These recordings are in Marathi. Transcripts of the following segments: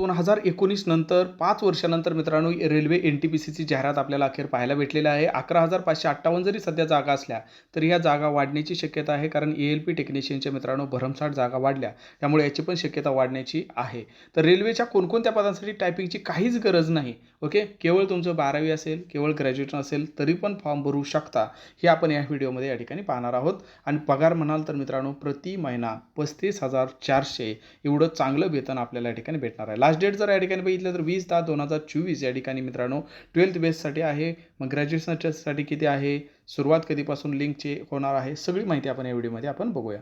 दोन हजार एकोणीस नंतर पाच वर्षानंतर मित्रांनो रेल्वे एन टी पी सीची जाहिरात आपल्याला अखेर पाहायला भेटलेली आहे. अकरा हजार पाचशे अठ्ठावन्न जरी सध्या जागा असल्या तरी ह्या जागा वाढण्याची शक्यता आहे कारण ए एल पी टेक्निशियनच्या मित्रांनो भरमसाठ जागा वाढल्या. त्यामुळे याची पण शक्यता वाढण्याची आहे. तर रेल्वेच्या कोणकोणत्या पदांसाठी टायपिंगची काहीच गरज नाही ओके? केवळ तुमचं बारावी असेल केवळ ग्रॅज्युएशन असेल तरी पण फॉर्म भरू शकता. हे आपण या व्हिडिओमध्ये या ठिकाणी पाहणार आहोत. आणि पगार म्हणाल तर मित्रांनो प्रति महिना पस्तीस हजार चारशे एवढं चांगलं वेतन आपल्याला या ठिकाणी भेटणार आहे. लास्ट डेट जर या ठिकाणी बघितलं तर वीस दहा दोन हजार चोवीस या ठिकाणी मित्रांनो ट्वेल्थ बेससाठी आहे. मग ग्रॅज्युएशनच्यासाठी किती आहे? सुरुवात कधीपासून लिंकचे होणार आहे? सगळी माहिती आपण या व्हिडिओमध्ये आपण बघूया.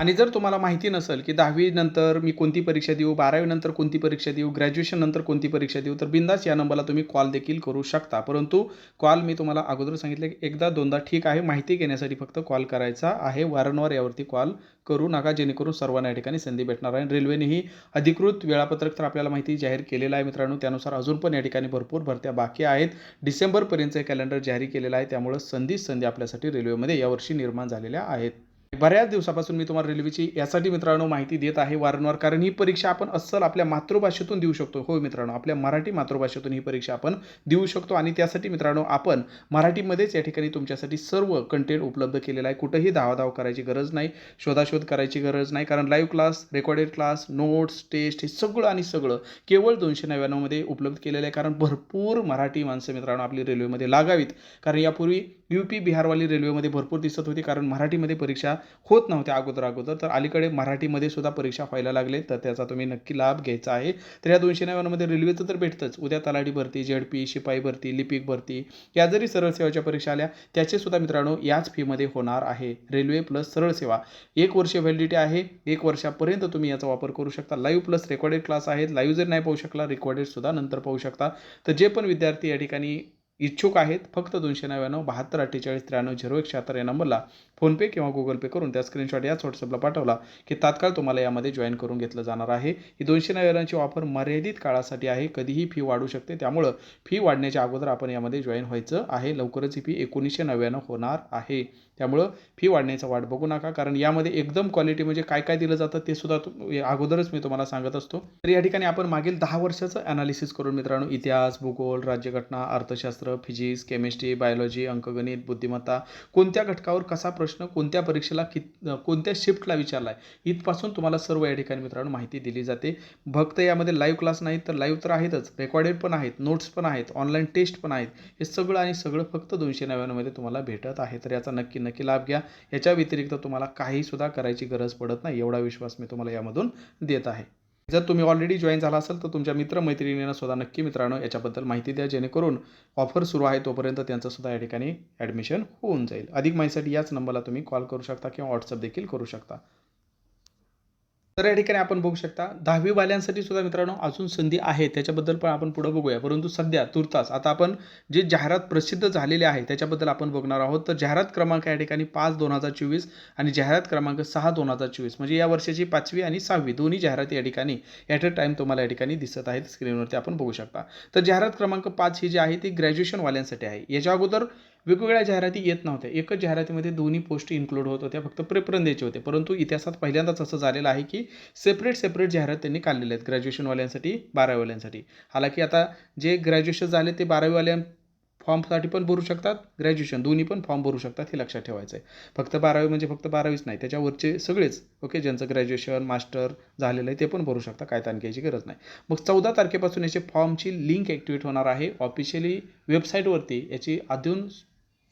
आणि जर तुम्हाला माहिती नसेल की दहावीनंतर मी कोणती परीक्षा देऊ बारावीनंतर कोणती परीक्षा देऊ ग्रॅज्युएशन नंतर कोणती परीक्षा देऊ तर बिंदास या नंबरला तुम्ही कॉल देखील करू शकता. परंतु कॉल मी तुम्हाला अगोदर सांगितलं की एकदा दोनदा ठीक आहे. माहिती घेण्यासाठी फक्त कॉल करायचा आहे. वारंवार यावरती कॉल करू नका. जेणेकरून सर्वांना या ठिकाणी संधी भेटणार आहे. रेल्वेनेही अधिकृत वेळापत्रक तर आपल्याला माहिती जाहीर केलेलं आहे मित्रांनो. त्यानुसार अजून पण या ठिकाणी भरपूर भरत्या बाकी आहेत. डिसेंबरपर्यंत कॅलेंडर जाहीर केलेलं आहे. त्यामुळं संधीच संधी आपल्यासाठी रेल्वेमध्ये यावर्षी निर्माण झालेल्या आहेत. बऱ्याच दिवसापासून मी तुम्हाला रेल्वेची यासाठी मित्रांनो माहिती देत आहे वारंवार कारण ही परीक्षा आपण अस्सल आपल्या मातृभाषेतून देऊ शकतो. हो मित्रांनो आपल्या मराठी मातृभाषेतून ही परीक्षा आपण देऊ शकतो आणि त्यासाठी मित्रांनो आपण मराठीमध्येच या ठिकाणी तुमच्यासाठी सर्व कंटेंट उपलब्ध केलेलं आहे. कुठंही धावाधाव करायची गरज नाही शोधाशोध करायची गरज नाही कारण live class recorded class notes test हे सगळं आणि सगळं केवळ दोनशे नव्याण्णवमध्ये उपलब्ध केलेलं आहे. कारण भरपूर मराठी माणसं मित्रांनो आपली रेल्वेमध्ये लागावीत. कारण यापूर्वी यू पी बिहारवाली रेल्वेमध्ये भरपूर दिसत होती कारण मराठीमध्ये परीक्षा होत नव्हत्या अगोदर अगोदर. तर अलीकडे मराठीमध्ये सुद्धा परीक्षा व्हायला लागले तर त्याचा तुम्ही नक्की लाभ घ्यायचा आहे. तर या दोनशे नव्याण्णवमध्ये रेल्वेचं तर भेटतंच. उद्या तलाठी भरती झेडपी शिपाई भरती लिपिक भरती या जरी सरळ सेवाच्या परीक्षा आल्या त्याचे सुद्धा मित्रांनो याच फीमध्ये होणार आहे. रेल्वे प्लस सरळ सेवा. एक वर्ष व्हॅलिडिटी आहे एक वर्षापर्यंत तुम्ही याचा वापर करू शकता. लाईव्ह प्लस रेकॉर्डेड क्लास आहेत. लाईव्ह जर नाही पाहू शकला रेकॉर्डेड सुद्धा नंतर पाहू शकता. तर जे पण विद्यार्थी या ठिकाणी इच्छुक आहेत फक्त दोनशे नव्याण्णव बहात्तर अठ्ठेचाळीस त्र्याण्णव झिरो एक शहात्तर या नंबरला फोनपे किंवा गुगल पे करून त्या स्क्रीनशॉट याच व्हॉट्सअपला पाठवला की तात्काळ तुम्हाला यामध्ये जॉईन करून घेतलं जाणार आहे. ही दोनशे नव्याण्णवची ऑफर मर्यादित काळासाठी आहे. कधीही फी वाढू शकते. त्यामुळं फी वाढण्याच्या अगोदर आपण यामध्ये जॉईन व्हायचं आहे. लवकरच ही फी एकोणीसशे नव्याण्णव होणार आहे. त्यामुळं फी वाढण्याचा वाट बघू नका. कारण यामध्ये एकदम क्वालिटी म्हणजे काय काय दिलं जातं ते सुद्धा अगोदरच मी तुम्हाला सांगत असतो. तर या ठिकाणी आपण मागील दहा वर्षाचं ॲनालिसिस करून मित्रांनो इतिहास भूगोल राज्यघटना अर्थशास्त्र फिजिक्स केमिस्ट्री बायोलॉजी अंकगणित बुद्धिमत्ता कोणत्या घटकावर कसा प्रश्न कोणत्या परीक्षेला कित कोणत्या शिफ्टला विचारला आहे इथपासून तुम्हाला सर्व या ठिकाणी मित्रांनो माहिती दिली जाते. फक्त यामध्ये लाईव्ह क्लास नाहीत तर लाईव्ह तर आहेतच. रेकॉर्डेड पण आहेत नोट्स पण आहेत ऑनलाईन टेस्ट पण आहेत. हे सगळं आणि सगळं फक्त दोनशे नव्याण्णवमध्ये तुम्हाला भेटत आहे. तर याचा नक्की नक्की लाभ घ्या. याच्या व्यतिरिक्त तुम्हाला काहीसुद्धा करायची गरज पडत नाही एवढा विश्वास मी तुम्हाला यामधून देत आहे. जर तुम्ही ऑलरेडी जॉईन झाला असाल तर तुमच्या मित्रमैत्रिणींना सुद्धा नक्की मित्रांनो याच्याबद्दल माहिती द्या जेणेकरून ऑफर सुरू आहे तोपर्यंत त्यांचं सुद्धा या ठिकाणी ॲडमिशन होऊन जाईल. अधिक माहितीसाठी याच नंबरला तुम्ही कॉल करू शकता किंवा व्हॉट्सअप देखील करू शकता. तर या ठिकाणी आपण बघू शकता दहावीवाल्यांसाठी सुद्धा मित्रांनो अजून संधी आहे. त्याच्याबद्दल पण आपण पुढं बघूया. परंतु सध्या तुर्तास आता आपण जे जाहिरात प्रसिद्ध झालेले आहे त्याच्याबद्दल आपण बघणार आहोत. तर जाहिरात क्रमांक या ठिकाणी पाच दोन हजार चोवीस आणि जाहिरात क्रमांक सहा दोन हजार चोवीस. म्हणजे या वर्षाची पाचवी आणि सहावी दोन्ही जाहिराती या ठिकाणी ॲट अ टाईम तुम्हाला या ठिकाणी दिसत आहेत. स्क्रीनवरती आपण बघू शकता. तर जाहिरात क्रमांक पाच ही जी आहे ती ग्रॅज्युएशनवाल्यांसाठी आहे. याच्या अगोदर वेगवेगळ्या जाहिराती येत नव्हत्या. एकच जाहिरातीमध्ये दोन्ही पोस्ट इन्क्लूड होत होत्या फक्त प्रेफरन्स द्यायचे होते. परंतु इतिहासात पहिल्यांदाच असं झालेलं आहे की सेपरेट सेपरेट जाहिरात त्यांनी काढलेले आहेत ग्रॅज्युएशनवाल्यांसाठी बारावीवाल्यांसाठी. हालाकी आता जे ग्रॅज्युएशन झाले ते बारावीवाल्या फॉर्मसाठी पण भरू शकतात ग्रॅज्युएशन दोन्ही पण फॉर्म भरू शकतात हे लक्षात ठेवायचं आहे फक्त बारावी म्हणजे फक्त बारावीच नाही त्याच्यावरचे सगळेच ओके ज्यांचं ग्रॅज्युएशन मास्टर झालेलं आहे ते पण भरू शकता काय ताण घ्यायची गरज नाही. मग चौदा तारखेपासून याचे फॉर्मची लिंक ॲक्टिवेट होणार आहे ऑफिशियली वेबसाईटवरती याची अजून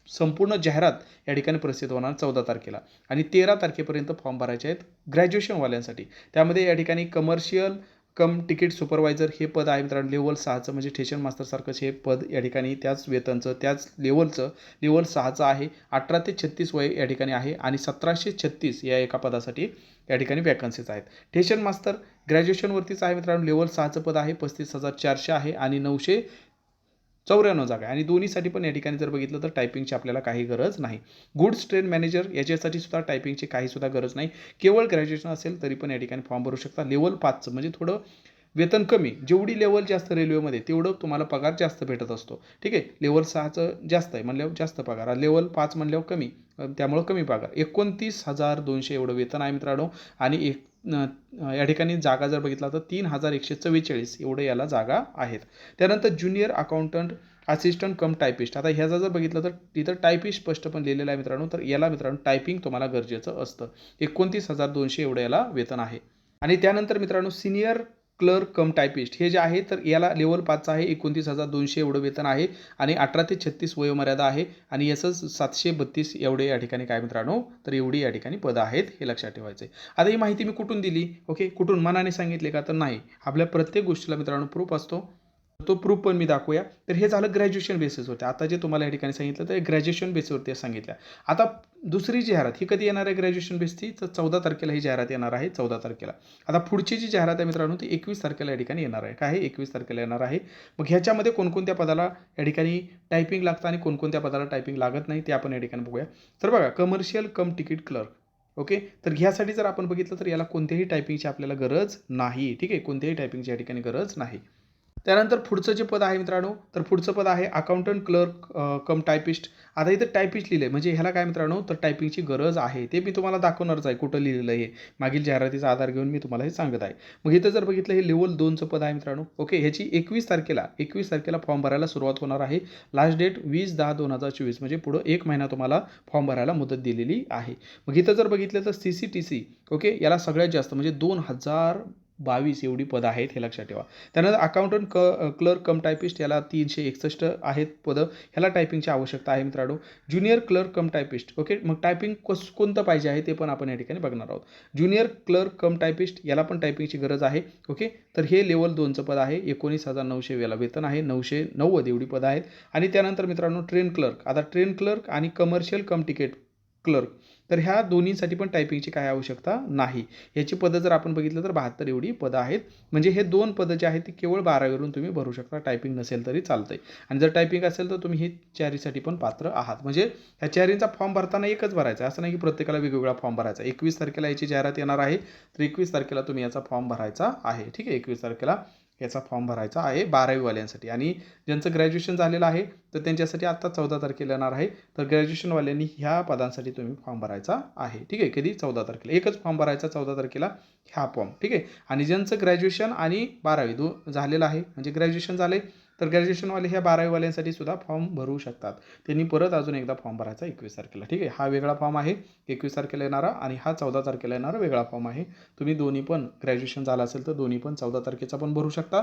संपूर्ण जाहिरात या ठिकाणी प्रसिद्ध होणार चौदा तारखेला. आणि तेरा तारखेपर्यंत फॉर्म भरायचे आहेत ग्रॅज्युएशनवाल्यांसाठी. त्यामध्ये या ठिकाणी कमर्शियल कम तिकीट सुपरवायझर हे पद आहे मित्रांनो. लेवल सहाचं म्हणजे स्टेशन मास्टरसारखंच हे पद या ठिकाणी त्याच वेतनचं त्याच लेवलचं लेवल सहाचं आहे. अठरा ते छत्तीस वय या ठिकाणी आहे आणि सतराशे छत्तीस या एका पदासाठी या ठिकाणी वॅकन्सीज आहेत. स्टेशन मास्तर ग्रॅज्युएशनवरतीच आहे मित्रांनो. लेवल सहाचं पद आहे पस्तीस हजार चारशे आहे आणि नऊशे चौऱ्याण्णव जागा आहे. आणि दोन्हीसाठी पण या ठिकाणी जर बघितलं तर टायपिंगची आपल्याला काही गरज नाही. गुड्स ट्रेन मॅनेजर याच्यासाठी सुद्धा टायपिंगची काही सुद्धा गरज नाही. केवळ ग्रॅज्युएशन असेल तरी पण या ठिकाणी फॉर्म भरू शकता. लेवल पाचचं म्हणजे थोडं वेतन कमी. जेवढी लेवल जास्त रेल्वेमध्ये तेवढं तुम्हाला पगार जास्त भेटत असतो. ठीक आहे? लेवल सहाचं जास्त आहे म्हणल्यावर जास्त पगार. लेवल पाच म्हणल्यावर कमी. त्यामुळं कमी पगार. एकोणतीस हजार दोनशे एवढं वेतन आहे मित्रांनो. आणि एक या ठिकाणी जागा जर बघितला तर तीन हजार एकशे चव्वेचाळीस एवढे याला जागा आहेत. त्यानंतर junior accountant assistant cum typist आता ह्याचा जर बघितलं तर तिथं टायपिस्ट स्पष्ट पण लिहिलेलं आहे मित्रांनो. तर याला मित्रांनो टायपिंग तुम्हाला गरजेचं असतं. एकोणतीस हजार दोनशे एवढं याला वेतन आहे. आणि त्यानंतर मित्रांनो सिनियर क्लर्क कम टायपिस्ट हे जे आहे तर याला लेवल पाचचं आहे एकोणतीस हजार दोनशे एवढं वेतन आहे आणि अठरा ते छत्तीस वयोमर्यादा आहे आणि याचं सातशे बत्तीस एवढे या ठिकाणी काय मित्रांनो तर एवढी या ठिकाणी पदं आहेत हे लक्षात ठेवायचं आहे आता ही माहिती मी कुठून दिली? ओके कुठून? मनाने सांगितले का? तर नाही. आपल्या प्रत्येक गोष्टीला मित्रांनो प्रूफ असतो. तो प्रूफ पण मी दाखवूया. तर हे झालं ग्रॅज्युएशन बेसिसवरती आता जे तुम्हाला या ठिकाणी सांगितलं तर ग्रॅज्युएशन बेसिसवरती सांगितलं. आता दुसरी जाहिरात ही कधी येणार आहे ग्रॅज्युएशन बेसची तर चौदा तारखेला ही जाहिरात येणार आहे चौदा तारखेला. आता पुढची जी जाहिरात आहे मित्रांनो ती एकवीस तारखेला या ठिकाणी येणार आहे. काय? एकवीस तारखेला येणार आहे. मग ह्याच्यामध्ये कोणकोणत्या पदाला या ठिकाणी टायपिंग लागतं आणि कोणकोणत्या पदाला टायपिंग लागत नाही ते आपण या ठिकाणी बघूया. तर बघा commercial cum ticket clerk okay तर ह्यासाठी जर आपण बघितलं तर याला कोणत्याही टायपिंगची आपल्याला गरज नाही. ठीक आहे? कोणत्याही टायपिंगची या ठिकाणी गरज नाही. त्यानंतर पुढचं जे पद आहे मित्रांनो तर पुढचं पद आहे अकाउंटंट क्लर्क कम टायपिस्ट आता इथं टायपिस्ट लिहिलं आहे म्हणजे ह्याला काय मित्रांनो तर टायपिंगची गरज आहे. ते मी तुम्हाला दाखवणारच आहे कुठं लिहिलेलं आहे. मागील जाहिरातीचा आधार घेऊन मी तुम्हाला हे सांगत आहे. मग इथं जर बघितलं हे लेवल दोनचं पद आहे मित्रांनो. ओके ह्याची एकवीस तारखेला एकवीस तारखेला फॉर्म भरायला सुरुवात होणार आहे. लास्ट डेट वीस दहा दोन हजार चोवीस. म्हणजे पुढं एक महिना तुम्हाला फॉर्म भरायला मुदत दिलेली आहे. मग इथं जर बघितलं तर C C T C okay याला सगळ्यात जास्त म्हणजे दोन हजार बावीस एवढी पदं आहेत हे लक्षात ठेवा. त्यानंतर अकाउंटंट क क्लर्क कम टायपिस्ट याला तीनशे एकसष्ट आहेत पदं. ह्याला टायपिंगची आवश्यकता आहे मित्रांनो. Junior clerk cum typist okay मग टायपिंग कस कोणतं पाहिजे आहे ते पण आपण या ठिकाणी बघणार आहोत. ज्युनियर क्लर्क कम टायपिस्ट याला पण टायपिंगची गरज आहे. ओके तर हे लेवल दोनचं पद आहे. एकोणीस हजार नऊशे याला वेतन आहे. नऊशे नव्वद एवढी पदं आहेत. आणि त्यानंतर मित्रांनो ट्रेन क्लर्क आता ट्रेन क्लर्क आणि कमर्शियल कम तिकीट क्लर्क तर ह्या दोन्हीसाठी पण टायपिंगची काय आवश्यकता नाही. याची पदं जर आपण बघितलं तर बहात्तर एवढी पदं आहेत. म्हणजे हे दोन पदं जे आहेत ती केवळ बारावीवरून तुम्ही भरू शकता. टायपिंग नसेल तरी चालतंय. आणि जर टायपिंग असेल तर तुम्ही हे चॅरीसाठी पण पात्र आहात. म्हणजे ह्या चॅरींचा फॉर्म भरताना एकच भरायचा आहे. असं नाही की प्रत्येकाला वेगवेगळा फॉर्म भरायचा एकवीस तारखेला याची जाहिरात येणार आहे. तर एकवीस तारखेला तुम्ही याचा फॉर्म भरायचा आहे. ठीक आहे? एकवीस तारखेला. याचा फॉर्म भरायचा आहे बारावीवाल्यांसाठी. आणि ज्यांचं ग्रॅज्युएशन झालेलं आहे तर त्यांच्यासाठी आत्ता चौदा तारखेला येणार आहे. तर ग्रॅज्युएशनवाल्यांनी ह्या पदांसाठी तुम्ही फॉर्म भरायचा आहे. ठीक आहे? कधी? चौदा तारखेला. एकच फॉर्म भरायचा चौदा तारखेला ह्या फॉर्म ठीक आहे? आणि ज्यांचं ग्रॅज्युएशन आणि बारावी दो झालेलं आहे म्हणजे ग्रॅज्युएशन झाले तर ग्रॅज्युएशनवाले ह्या बारावीवाल्यांसाठी सुद्धा फॉर्म भरू शकतात. त्यांनी परत अजून एकदा फॉर्म भरायचा एकवीस तारखेला. ठीक आहे? हा वेगळा फॉर्म आहे. एकवीस तारखेला येणारा आणि हा चौदा तारखेला येणारा वेगळा फॉर्म आहे. तुम्ही दोन्ही पण ग्रॅज्युएशन झालं असेल तर दोन्ही पण चौदा तारखेचा पण भरू शकता.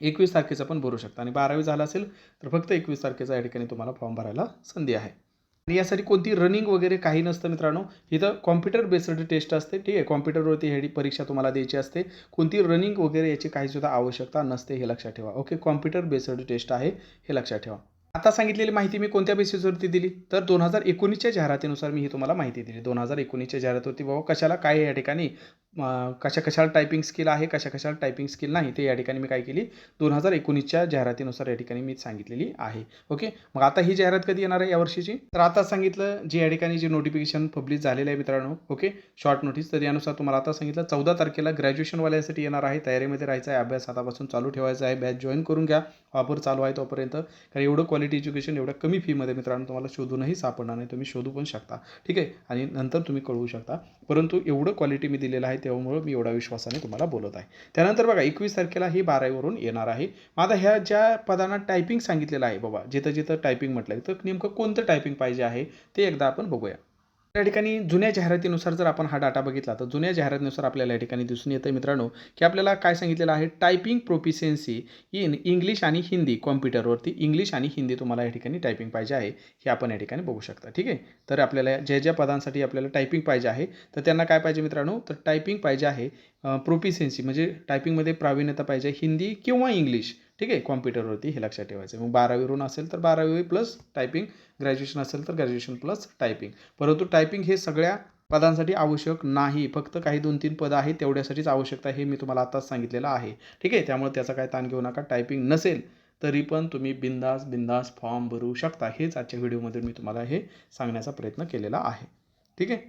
एकवीस तारखेचा पण भरू शकता. आणि बारावी झाला असेल तर फक्त एकवीस तारखेचा या ठिकाणी तुम्हाला फॉर्म भरायला संधी आहे. आणि यासाठी कोणती रनिंग वगैरे काही नसतं मित्रांनो. इथं कॉम्प्युटर बेस्ड टेस्ट असते. ठीक आहे कॉम्प्युटरवरती हे परीक्षा तुम्हाला द्यायची असते. कोणती रनिंग वगैरे याची काहीसुद्धा आवश्यकता नसते हे लक्षात ठेवा. ओके कॉम्प्युटर बेस्ड टेस्ट आहे हे लक्षात ठेवा. आता सांगितलेली माहिती मी कोणत्या बेसिसवरती दिली? तर दोन हजार एकोणीसच्या जाहिरातीनुसार मी ही तुम्हाला माहिती दिली. दोन हजार एकोणीसच्या जाहिरातीवरती बाबा कशाला काय या ठिकाणी? कशा कशाला टायपिंग स्किल आहे कशा कशाला टायपिंग स्किल नाही ते या ठिकाणी मी काय केली? दोन हजार एकोणीसच्या जाहिरातीनुसार या ठिकाणी मी सांगितलेली आहे. ओके? मग आता ही जाहिरात कधी येणार आहे या वर्षीची? तर आता सांगितलं जे या ठिकाणी जे नोटिफिकेशन पब्लिश झालेलं आहे मित्रांनो ओके? शॉर्ट नोटीस तर यानुसार तुम्हाला आता सांगितलं चौदा तारखेला ग्रॅज्युएशनवाल्यासाठी येणार आहे तयारीमध्ये राहायचं आहे अभ्यास आतापासून चालू ठेवायचा आहे बॅच जॉईन करून घ्या वापर चालू आहे तोपर्यंत कारण एवढं क्वालिटी एज्युकेशन एवढ्या कमी फीमध्ये मित्रांनो तुम्हाला शोधूनही सापडणार नाही तुम्ही शोधू पण शकता ठीक आहे? आणि नंतर तुम्ही कळवू शकता. परंतु एवढं क्वालिटी मी दिलेलं आहे त्यामुळे मी एवढा विश्वासाने तुम्हाला बोलत आहे. त्यानंतर बघा एकवीस तारखेला ही बारावीवरून येणार आहे. मग आता ह्या ज्या पदांना टायपिंग सांगितलेलं आहे बाबा जिथं जिथं टायपिंग म्हटलं तर नेमकं कोणतं टायपिंग पाहिजे आहे ते एकदा आपण बघूया. या ठिकाणी जुन्या जाहिरातीनुसार जर आपण हा डाटा बघितला तर जुन्या जाहिरातीनुसार आपल्याला या ठिकाणी दिसून येतं मित्रांनो की आपल्याला काय सांगितलेलं आहे? टायपिंग प्रोफिशियन्सी इन इंग्लिश आणि हिंदी कॉम्प्युटरवरती इंग्लिश आणि हिंदी तुम्हाला या ठिकाणी टायपिंग पाहिजे आहे. हे आपण या ठिकाणी बघू शकता ठीक आहे? तर आपल्याला ज्या ज्या पदांसाठी आपल्याला टायपिंग पाहिजे आहे तर त्यांना काय पाहिजे मित्रांनो? तर टायपिंग पाहिजे आहे प्रोफिशियन्सी म्हणजे टायपिंगमध्ये प्रावीण्यता पाहिजे हिंदी किंवा इंग्लिश ठीक आहे कॉम्प्युटरवरती हे लक्षात ठेवायचं. मग बारावीवरून असेल तर बारावी प्लस टायपिंग ग्रॅज्युएशन असेल तर ग्रॅज्युएशन प्लस टायपिंग. परंतु टायपिंग हे सगळ्या पदांसाठी आवश्यक नाही. फक्त काही दोन तीन पदं आहेत तेवढ्यासाठीच आवश्यकता हे मी तुम्हाला आताच सांगितलेलं आहे. ठीक आहे त्यामुळे त्याचा काय ताण घेऊ नका. टायपिंग नसेल तरी पण तुम्ही बिंदास बिंदास फॉर्म भरू शकता. हेच आजच्या व्हिडिओमध्ये मी तुम्हाला हे सांगण्याचा प्रयत्न केलेला आहे. ठीक आहे?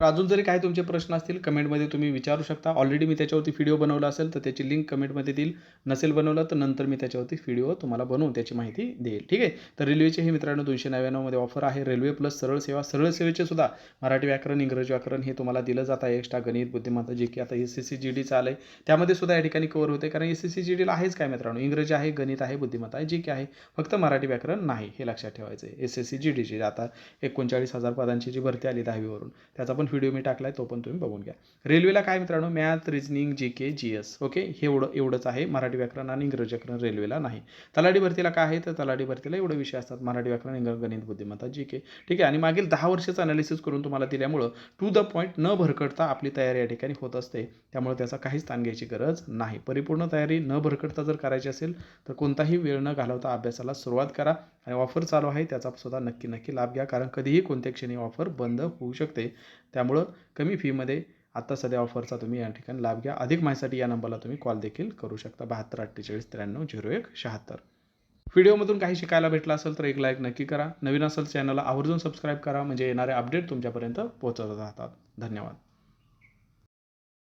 तर अजून जरी काही तुमचे प्रश्न असतील कमेंटमध्ये तुम्ही विचारू शकता. ऑलरेडी मी त्याच्यावरती व्हिडिओ बनवला असेल तर त्याची लिंक कमेंटमध्ये देईल. नसेल बनवलं तर नंतर मी त्याच्यावरती व्हिडिओ तुम्हाला बनवून त्याची माहिती देईल. ठीक आहे? तर रेल्वेचे हे मित्रांनो दोनशे नव्याण्णवमध्ये ऑफर आहे. रेल्वे प्लस सरळ सेवा. सरळ सेवेचे सुद्धा मराठी व्याकरण इंग्रजी व्याकरण हे तुम्हाला दिलं जात आहे. एक्स्ट्रा गणित बुद्धिमत्ता जे की आता S C C G D आलं आहे त्यामध्ये सुद्धा या ठिकाणी कवर होते. कारण एस सी सी जी डीला आहेच काय मित्रांनो? इंग्रजी आहे गणित आहे बुद्धिमत्ता आहे जे की आहे. फक्त मराठी व्याकरण नाही हे लक्षात ठेवायचं आहे एस एस सी जी डीची आता एकोणचाळीस हजार पदांची जी भरती आली दहावीवरून त्याचा पण व्हिडिओ मी टाकला आहे तो पण तुम्ही बघून घ्या. रेल्वेला काय मित्रांनो math reasoning G K G S okay हे एवढं एवढंच आहे. मराठी व्याकरण आणि इंग्रजी व्याकरण रेल्वेला नाही. तलाठी भरतीला काय आहे? तर तलाठी भरतीला एवढे विषय असतात. मराठी व्याकरण इंग्रज गणित बुद्धिमत्ता जी के ठीक आहे? आणि मागील दहा वर्षाचं अनालिसिस करून तुम्हाला दिल्यामुळं टू द पॉईंट न भरकटता आपली तयारी या ठिकाणी होत असते. त्यामुळे त्याचा काहीच ताण घ्यायची गरज नाही. परिपूर्ण तयारी न भरकटता जर करायची असेल तर कोणताही वेळ न घालवता अभ्यासाला सुरुवात करा. आणि ऑफर चालू आहे त्याचा सुद्धा नक्की नक्की लाभ घ्या. कारण कधीही कोणत्या क्षणी ऑफर बंद होऊ शकते. त्यामुळं कमी फीमध्ये आत्ता सध्या ऑफरचा तुम्ही या ठिकाणी लाभ घ्या. अधिक माहितीसाठी या नंबरला तुम्ही कॉल देखील करू शकता. बहात्तर अठ्ठेचाळीस त्र्याण्णव झिरो एक शहात्तर. व्हिडिओमधून काही शिकायला भेटलं असेल तर एक लाईक नक्की करा. नवीन असेल चॅनलला आवर्जून सबस्क्राईब करा. म्हणजे येणारे अपडेट तुमच्यापर्यंत पोहोचत राहतात. धन्यवाद.